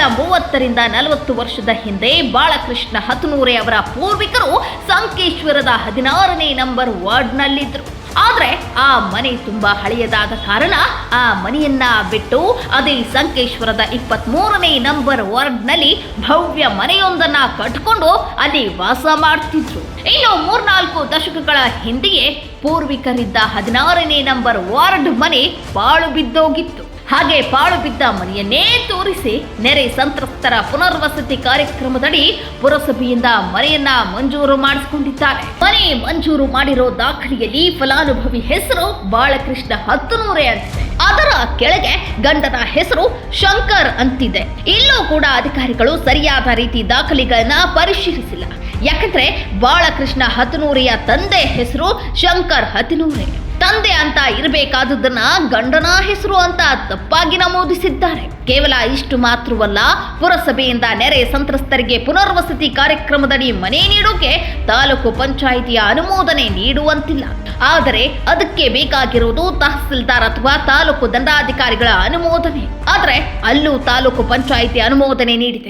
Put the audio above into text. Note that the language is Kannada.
ಕಳೆದ ಮೂವತ್ತರಿಂದ ನಲವತ್ತು ವರ್ಷದ ಹಿಂದೆ ಬಾಳಕೃಷ್ಣ ಹತನೂರೆ ಅವರ ಪೂರ್ವಿಕರು ಸಂಕೇಶ್ವರದ ಹದಿನಾರನೇ ನಂಬರ್ ವಾರ್ಡ್ನಲ್ಲಿದ್ದರು. ಆದರೆ ಆ ಮನೆ ತುಂಬಾ ಹಳೆಯದಾದ ಕಾರಣ ಆ ಮನೆಯನ್ನ ಬಿಟ್ಟು ಅದೇ ಸಂಕೇಶ್ವರದ ಇಪ್ಪತ್ತ್ ಮೂರನೇ ನಂಬರ್ ವಾರ್ಡ್ನಲ್ಲಿ ಭವ್ಯ ಮನೆಯೊಂದನ್ನ ಕಟ್ಕೊಂಡು ಅಲ್ಲಿ ವಾಸ ಮಾಡ್ತಿದ್ರು. ಇನ್ನು ಮೂರ್ನಾಲ್ಕು ದಶಕಗಳ ಹಿಂದೆಯೇ ಪೂರ್ವಿಕರಿದ್ದ ಹದಿನಾರನೇ ನಂಬರ್ ವಾರ್ಡ್ ಮನೆ ಬಾಳು ಬಿದ್ದೋಗಿತ್ತು. ಹಾಗೆ ಪಾಳು ಬಿದ್ದ ಮನೆಯನ್ನೇ ತೋರಿಸಿ ನೆರೆ ಸಂತ್ರಸ್ತರ ಪುನರ್ವಸತಿ ಕಾರ್ಯಕ್ರಮದಡಿ ಪುರಸಭೆಯಿಂದ ಮನೆಯನ್ನ ಮಂಜೂರು ಮಾಡಿಸಿಕೊಂಡಿದ್ದಾರೆ. ಮನೆ ಮಂಜೂರು ಮಾಡಿರೋ ದಾಖಲೆಯಲ್ಲಿ ಫಲಾನುಭವಿ ಹೆಸರು ಬಾಳಕೃಷ್ಣ ಹತ್ತನೂರೇ ಅಂತಿದೆ. ಅದರ ಕೆಳಗೆ ಗಂಡನ ಹೆಸರು ಶಂಕರ್ ಅಂತಿದೆ. ಇಲ್ಲೂ ಕೂಡ ಅಧಿಕಾರಿಗಳು ಸರಿಯಾದ ರೀತಿ ದಾಖಲೆಗಳನ್ನ ಪರಿಶೀಲಿಸಿಲ್ಲ. ಯಾಕಂದ್ರೆ ಬಾಳಕೃಷ್ಣ ಹತನೂರಿಯ ತಂದೆ ಹೆಸರು ಶಂಕರ್ ಹತಿನೂರೆ ತಂದೆ ಅಂತ ಇರಬೇಕಾದದನ್ನ ಗಂಡನ ಹೆಸರು ಅಂತ ತಪ್ಪಾಗಿ ನಮೂದಿಸಿದ್ದಾರೆ. ಕೇವಲ ಇಷ್ಟು ಮಾತ್ರವಲ್ಲ, ಪುರಸಭೆಯಿಂದ ನೆರೆ ಸಂತ್ರಸ್ತರಿಗೆ ಪುನರ್ವಸತಿ ಕಾರ್ಯಕ್ರಮದಡಿ ಮನೆ ನೀಡೋಕೆ ತಾಲೂಕು ಪಂಚಾಯಿತಿಯ ಅನುಮೋದನೆ ನೀಡುವಂತಿಲ್ಲ. ಆದರೆ ಅದಕ್ಕೆ ಬೇಕಾಗಿರುವುದು ತಹಸೀಲ್ದಾರ್ ಅಥವಾ ತಾಲೂಕು ದಂಡಾಧಿಕಾರಿಗಳ ಅನುಮೋದನೆ. ಆದರೆ ಅಲ್ಲೂ ತಾಲೂಕು ಪಂಚಾಯಿತಿ ಅನುಮೋದನೆ ನೀಡಿದೆ.